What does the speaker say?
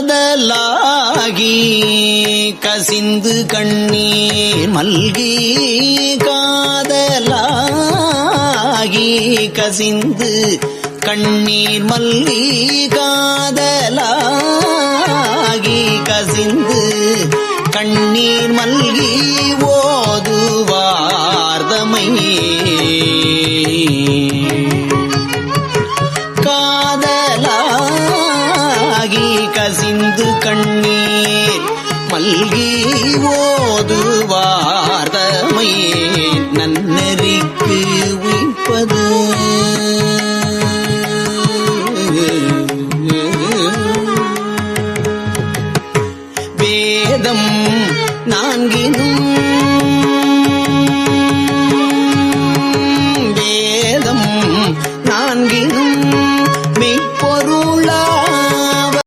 காதலாகி கசிந்து கண்ணீர் மல்கி காதலாகி கசிந்து கண்ணீர் மல்கி காதலாகி கசிந்து கண்ணீர் மல்கி ஓதுவார்தமையே. கசிந்து கண்ணீர் மல்கி ஓதுவார்தமை நன்னெறிக்கு உயிப்பது. வேதம் நான்கினும் வேதம் நான்கினும் மெய்ப்பொருளா